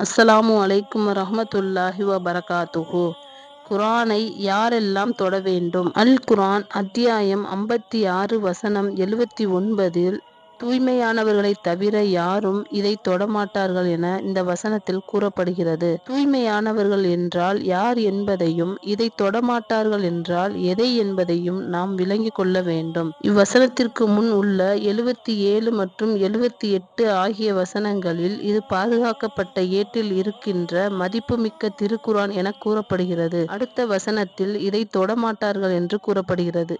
அஸ்ஸலாமு அலைக்கும் ரஹமத்துல்லாஹி வபரகாத்துஹு. குரானை யாரெல்லாம் தொட வேண்டும்? அல் குரான் அத்தியாயம் ஐம்பத்தி ஆறு வசனம் எழுவத்தி ஒன்பதில் தூய்மையானவர்களை தவிர யாரும் இதை தொடமாட்டார்கள் என இந்த வசனத்தில் கூறப்படுகிறது. தூய்மையானவர்கள் என்றால் யார் என்பதையும் இதை தொடமாட்டார்கள் என்றால் எதை என்பதையும் நாம் விளங்கிக் கொள்ள வேண்டும். இவ்வசனத்திற்கு முன் உள்ள எழுபத்தி ஏழு மற்றும் எழுபத்தி எட்டு ஆகிய வசனங்களில் இது பாதுகாக்கப்பட்ட ஏட்டில் இருக்கின்ற மதிப்புமிக்க திருக்குரான் என கூறப்படுகிறது. அடுத்த வசனத்தில் இதை தொடமாட்டார்கள் என்று கூறப்படுகிறது.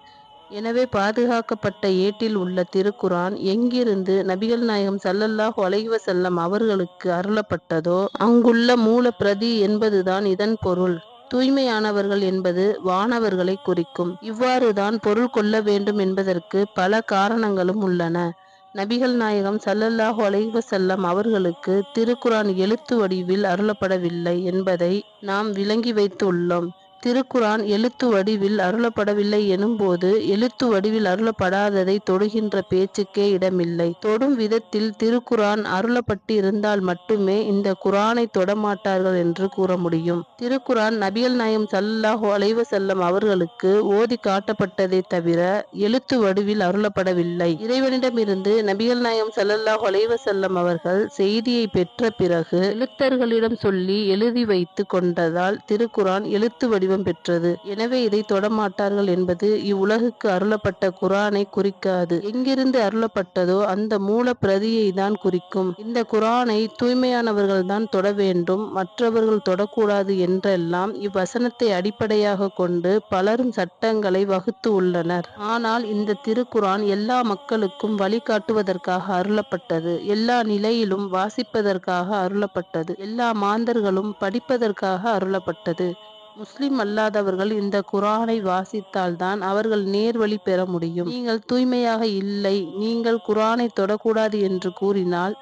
எனவே பாதுகாக்கப்பட்ட ஏட்டில் உள்ள திருக்குரான் எங்கிருந்து நபிகள் நாயகம் சல்லல்லாஹ் அலைஹி செல்லம் அவர்களுக்கு அருளப்பட்டதோ அங்குள்ள மூல பிரதி என்பதுதான் இதன் பொருள். தூய்மையானவர்கள் என்பது வானவர்களை குறிக்கும். இவ்வாறுதான் பொருள் கொள்ள வேண்டும் என்பதற்கு பல காரணங்களும் உள்ளன. நபிகள் நாயகம் சல்லல்லாஹ் அலைஹி செல்லம் அவர்களுக்கு திருக்குரான் எழுத்து வடிவில் அருளப்படவில்லை என்பதை நாம் விளங்கி வைத்து உள்ளோம் திருக்குரான் எழுத்து வடிவில் அருளப்படவில்லை எனும்போது எழுத்து வடிவில் அருளப்படாததை தொடுகின்ற பேச்சுக்கே இடமில்லை. தொடும் விதத்தில் திருக்குரான் அருளப்பட்டு இருந்தால் மட்டுமே இந்த குரானை தொடமாட்டார்கள் என்று கூற முடியும். திருக்குரான் நபியல் நாயம் சல்லாஹு அலைவ செல்லம் அவர்களுக்கு ஓதி காட்டப்பட்டதை தவிர எழுத்து வடிவில் அருளப்படவில்லை. இறைவனிடமிருந்து நபிகள் நாயம் சல்லல்லாஹு அலைவசல்லம் அவர்கள் செய்தியை பெற்ற பிறகு எழுத்தர்களிடம் சொல்லி எழுதி வைத்து கொண்டதால் திருக்குரான் எழுத்து வடிவம் பெற்றது. எனவே இதை தொடமாட்டார்கள் என்பது இவ்வுலகுக்கு அருளப்பட்ட குரானை குறிக்காது. எங்கிருந்து அருளப்பட்டதோ அந்த மூல பிரதியை தான் குறிக்கும். இந்த குரானை தூய்மையானவர்கள் தான் தொட வேண்டும். மற்றவர்கள் தொடக்கூடாது என்றெல்லாம் இவ்வசனத்தை அடிப்படையாக கொண்டு பலரும் சட்டங்களை வகுத்து உள்ளனர். ஆனால் இந்த திருக்குரான் எல்லா மக்களுக்கும் வழிகாட்டுவதற்காக அருளப்பட்டது. எல்லா நிலையிலும் வாசிப்பதற்காக அருளப்பட்டது. எல்லா மாந்தர்களும் படிப்பதற்காக அருளப்பட்டது. முஸ்லிம் அல்லாதவர்கள் இந்த குரானை வாசித்தால்தான் அவர்கள் நேர்வழி பெற முடியும். நீங்கள் தூய்மையாக இல்லை நீங்கள் குரானை தொடக்கூடாது என்று கூறினால்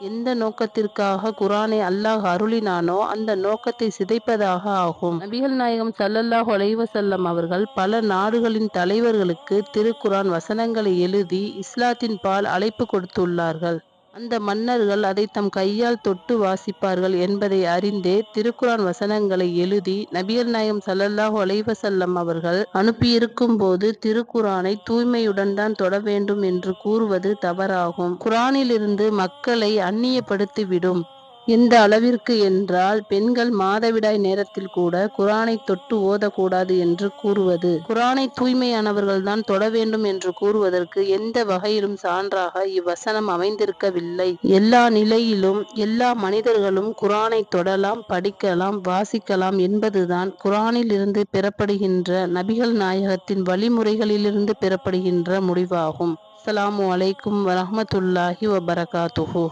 எந்த நோக்கத்திற்காக குரானை அல்லாஹ் அருளினானோ அந்த நோக்கத்தை சிதைப்பதாக ஆகும். நபிகள் நாயகம் சல்லல்லாஹ் ஒலைவசல்லம் அவர்கள் பல நாடுகளின் தலைவர்களுக்கு திருக்குரான் வசனங்களை எழுதி இஸ்லாத்தின் பால் அழைப்பு கொடுத்துள்ளார்கள். அந்த மன்னர்கள் அதை தம் கையால் தொட்டு வாசிப்பார்கள் என்பதை அறிந்தே திருக்குரான் வசனங்களை எழுதி நபிகள் நாயம் சல்லல்லாஹு அலைவசல்லம் அவர்கள் அனுப்பியிருக்கும் போது திருக்குரானை தூய்மையுடன் தான் தொட வேண்டும் என்று கூறுவது தவறாகும். குரானிலிருந்து மக்களை அந்நியப்படுத்திவிடும். எந்த அளவிற்கு என்றால் பெண்கள் மாதவிடாய் நேரத்தில் கூட குரானை தொட்டு ஓதக்கூடாது என்று கூறுவது. குரானை தூய்மையானவர்கள் தான் தொட வேண்டும் என்று கூறுவதற்கு எந்த வகையிலும் சான்றாக இவ்வசனம் அமைந்திருக்கவில்லை. எல்லா நிலையிலும் எல்லா மனிதர்களும் குரானை தொடலாம் படிக்கலாம் வாசிக்கலாம் என்பதுதான் குரானில் இருந்து பெறப்படுகின்ற நபிகள் நாயகத்தின் வழிமுறைகளிலிருந்து பெறப்படுகின்ற முடிவாகும். அஸ்லாம் அலைக்கும் வரமத்துல்லாஹி வபரகாத்துஹூ.